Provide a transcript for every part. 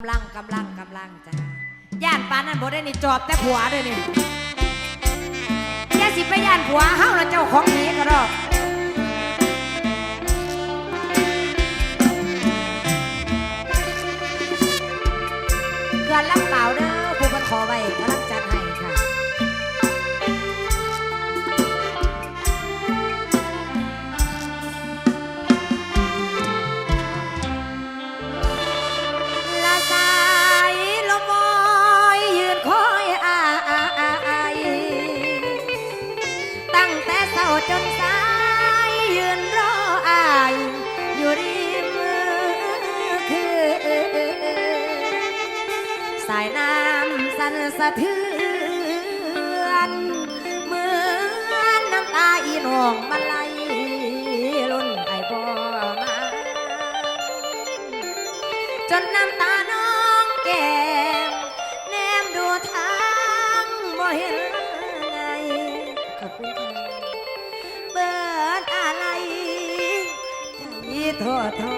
กำลังกำลังกำลังจ้าย่านปานนั่นบ่ได้นี่จอบแต่ผัวด้วยนี่ย่าสิไปย่านผัวเฮ้าละเจ้าของหนีก็รอกเกินรักเปล่าเด้อผู้เพิ่นขอไว้กำลังจัดให้ ศร้าจนสายยืนรออ้ายอยู่ริมคือสายน้ำสั่นสะเทือนเหมือนน้ำตาอีนองมาไหลล้นไอบ่มาจนน้ำตาน้องแก matar.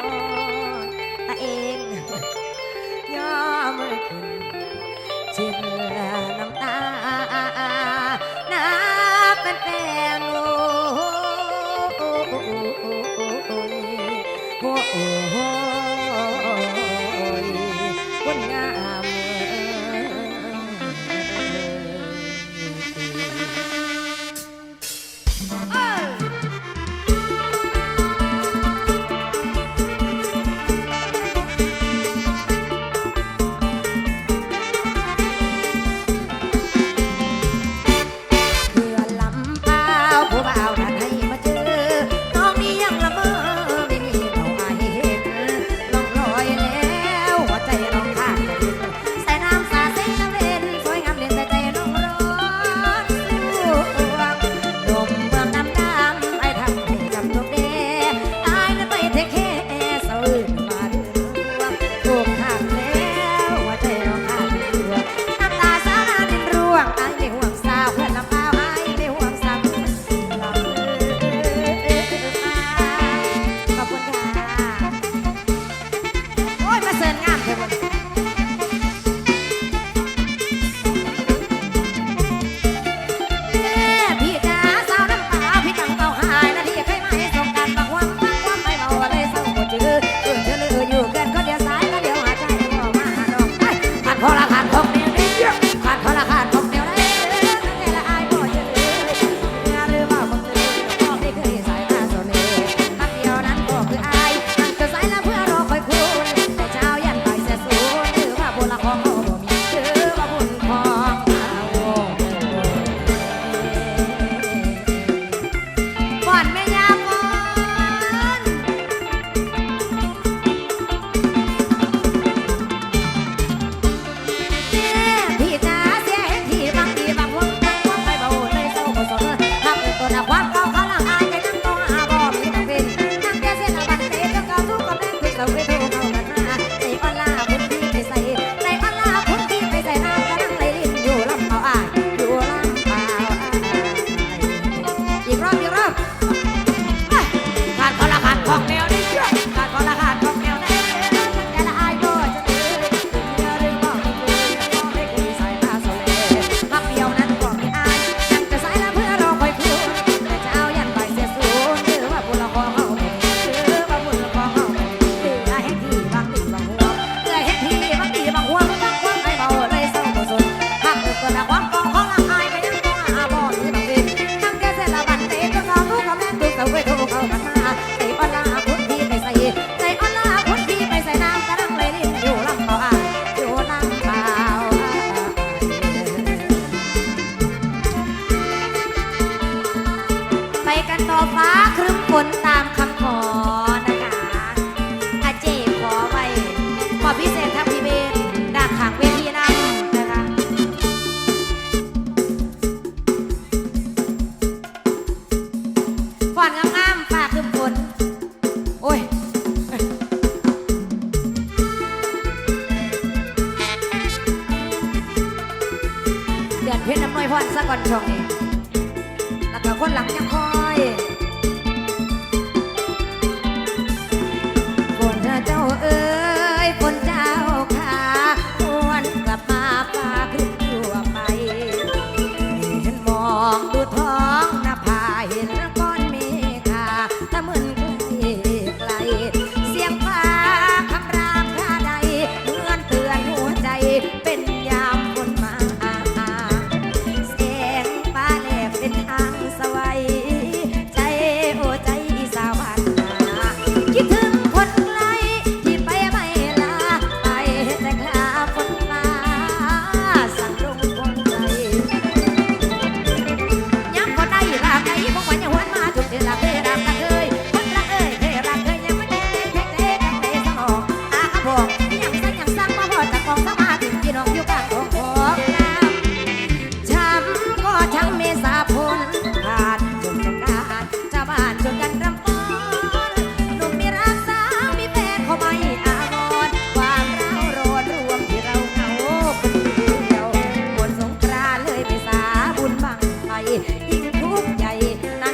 你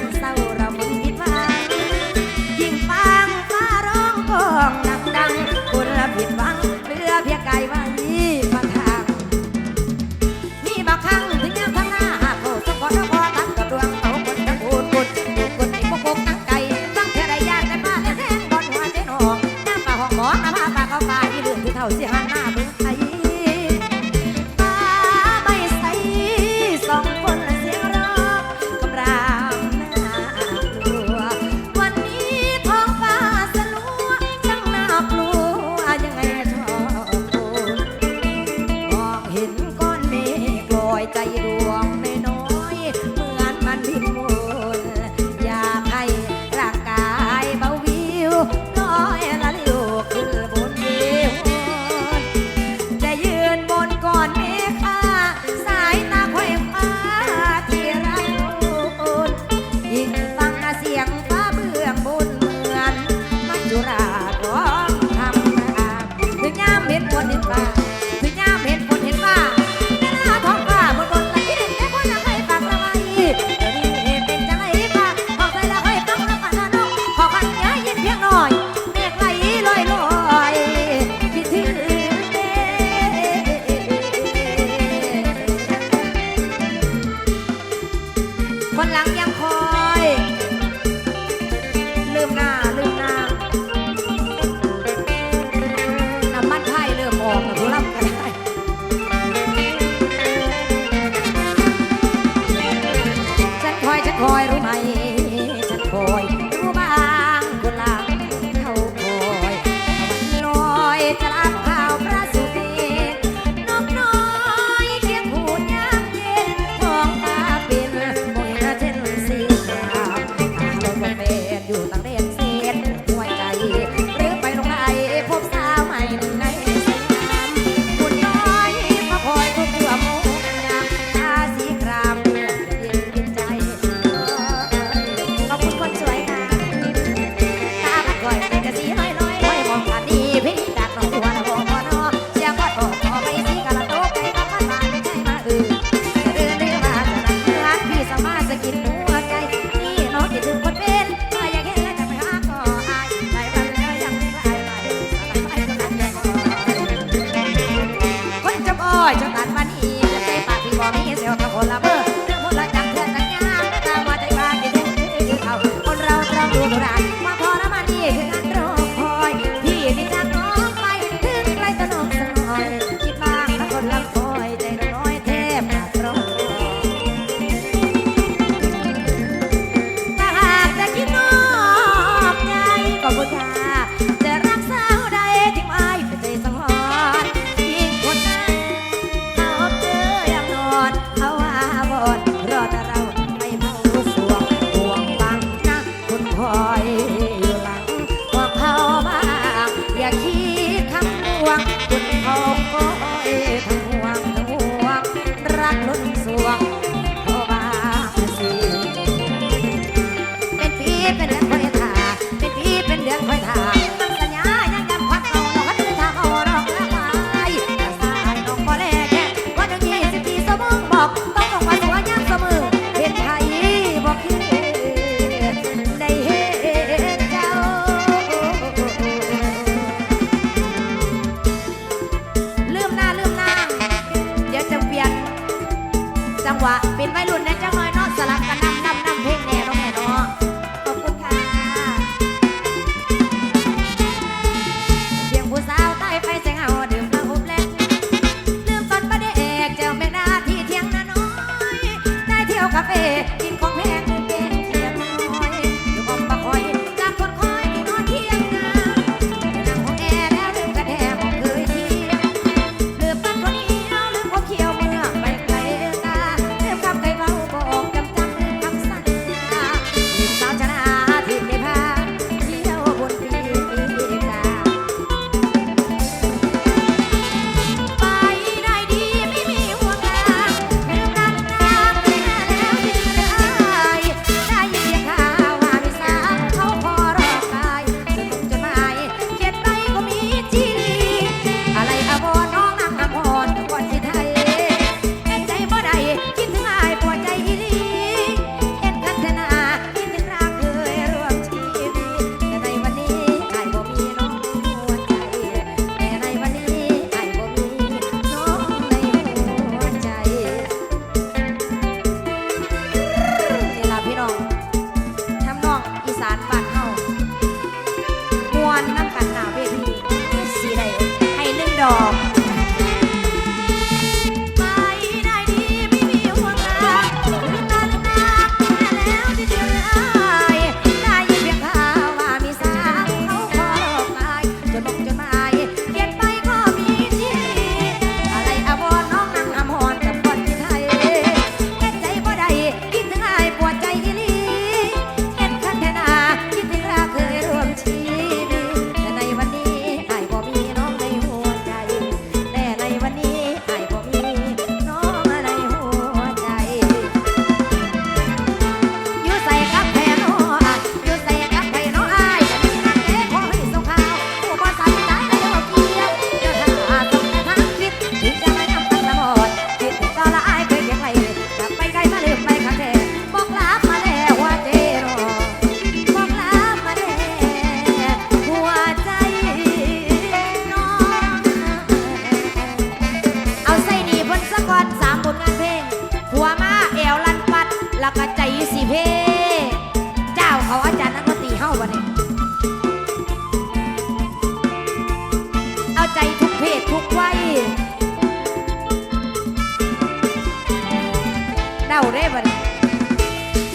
เดาเด้บ่เนย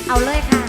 เอาเลยค่ะ